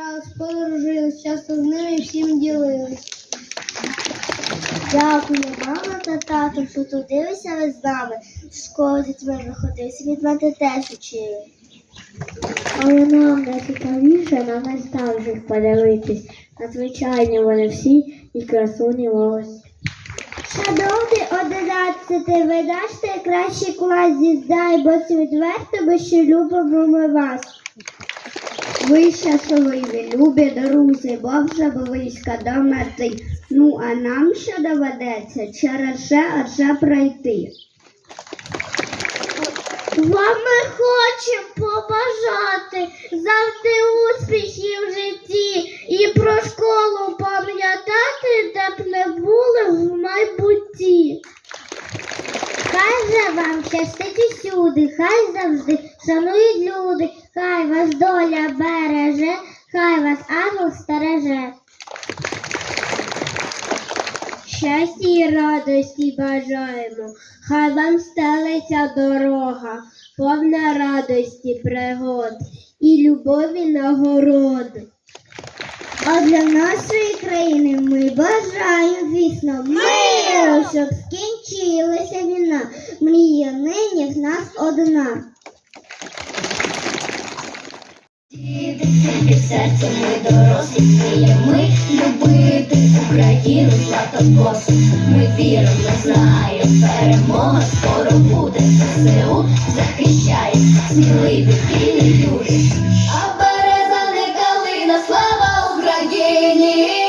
грались, подружились, часто з ними всім ділились. Дякую, мама та тато, що трудилися ви з нами. В школу з дітьми виходився, від мене теж учили. Але нам найцікавіше на найстарших подивитись. Надзвичайні вони всі і красуні ось. Шановний одинадцятий, ви наш найкращий клас зіздай, бо відверто, бо що любимо ми вас. Ви щасливі, любі друзі, Бог вже близько до мети. Ну, а нам що доведеться через ще аже пройти. Вам ми хочемо побажати завжди успіхів в житті і про школу пам'ятати, де б не були в майбутті. Хай же вам щастить усюди, хай завжди шанують люди, хай вас доля береже, хай вас ангел стереже. Щастя і радості бажаємо, хай вам стелиться дорога, повна радості пригод і любові нагород. А для нашої країни ми бажаємо, звісно, миру, щоб скінчилася війна. Мрія нині в нас одна. І серцем ми дорослі ми любити Україну златокосу. Ми віримо, знаємо, перемога скоро буде. ЗСУ захищає сміливі вільні люди. А береза не калина, слава Україні!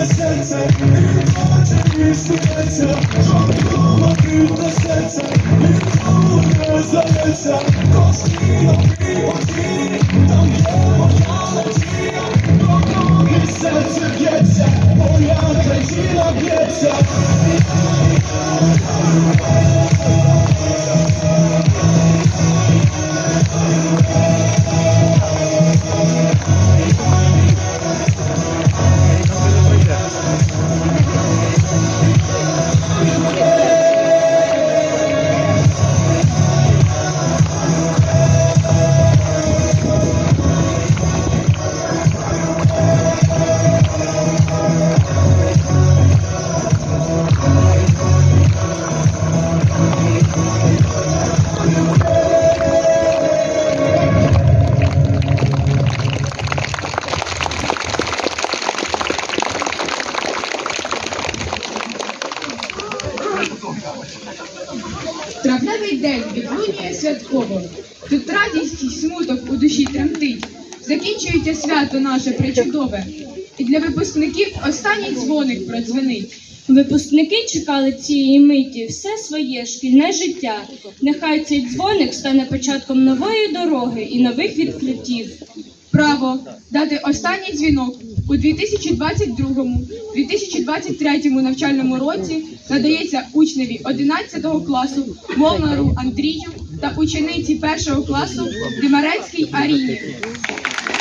Serce, nie to the zajęcia, kości Закінчується свято наше причудове. І для випускників останній дзвоник продзвенить. Випускники чекали цієї миті все своє шкільне життя. Нехай цей дзвоник стане початком нової дороги і нових відкриттів. Право дати останній дзвінок у 2022-2023 навчальному році надається учневі 11 класу Молнару Андрію та учениці 1 класу Димарецькій Аріні.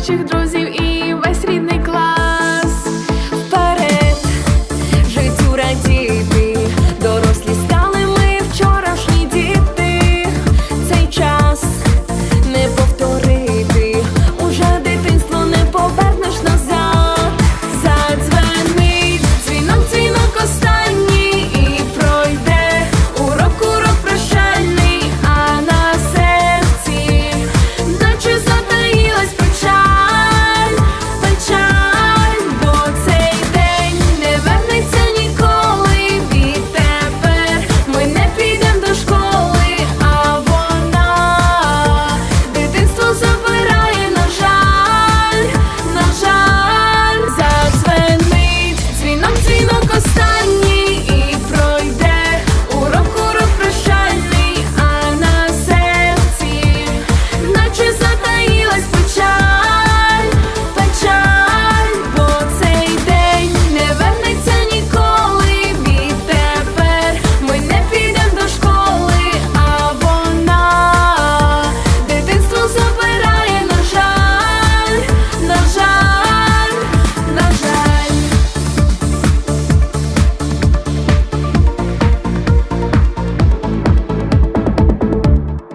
найкращих друзів